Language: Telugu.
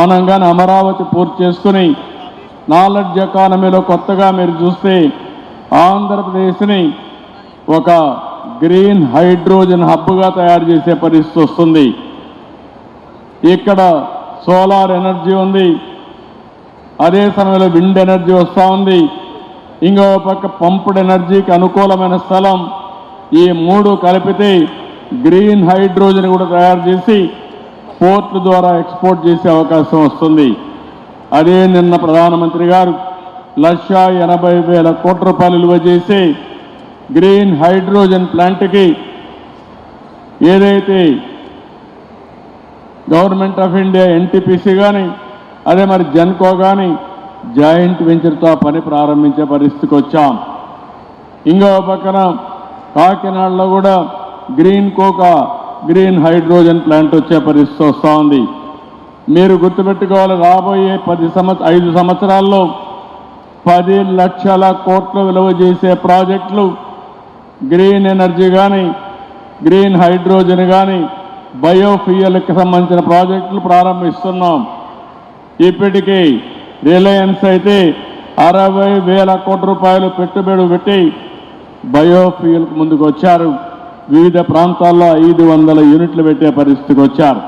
మనం కానీ అమరావతి పూర్తి చేసుకుని నాలెడ్జ్ ఎకానమీలో కొత్తగా మీరు చూస్తే ఆంధ్రప్రదేశ్ని ఒక గ్రీన్ హైడ్రోజన్ హబ్గా తయారు చేసే పరిస్థితి వస్తుంది. ఇక్కడ సోలార్ ఎనర్జీ ఉంది. అదే సమయంలో విండ్ ఎనర్జీ వస్తూ ఉంది. ఇంకో పక్క పంపుడ్ ఎనర్జీకి అనుకూలమైన స్థలం ఈ మూడు కలిపితే గ్రీన్ హైడ్రోజన్ కూడా తయారు చేసి పోర్ట్ల ద్వారా ఎక్స్పోర్ట్ చేసే అవకాశం వస్తుంది. అదే నిన్న ప్రధానమంత్రి గారు లక్ష ఎనభై వేల కోట్ల రూపాయలు విలువ చేసి గ్రీన్ హైడ్రోజన్ ప్లాంట్కి ఏదైతే గవర్నమెంట్ ఆఫ్ ఇండియా ఎన్టీపీసీ కానీ అదే మరి జెన్కో కానీ జాయింట్ వెంచర్తో పని ప్రారంభించే పరిస్థితికి వచ్చాం. ఇంకో పక్కన కాకినాడలో కూడా గ్రీన్ కోకా గ్రీన్ హైడ్రోజన్ ప్లాంట్ వచ్చే పరిస్థితి వస్తూ ఉంది. మీరు గుర్తుపెట్టుకోవాలి రాబోయే పది సంవత్సర ఐదు సంవత్సరాల్లో పది లక్షల కోట్లు విలువ చేసే ప్రాజెక్టులు గ్రీన్ ఎనర్జీ కానీ గ్రీన్ హైడ్రోజన్ కానీ బయోఫ్యూయల్కి సంబంధించిన ప్రాజెక్టులు ప్రారంభిస్తున్నాం. ఇప్పటికీ రిలయన్స్ అయితే అరవై వేల కోట్ల రూపాయలు పెట్టుబడి పెట్టి బయోఫ్యూయల్కి ముందుకు వచ్చారు వివిధ ప్రాంతాల్లో ఐదు వందల యూనిట్లు పెట్టే పరిస్థితికి వచ్చారు.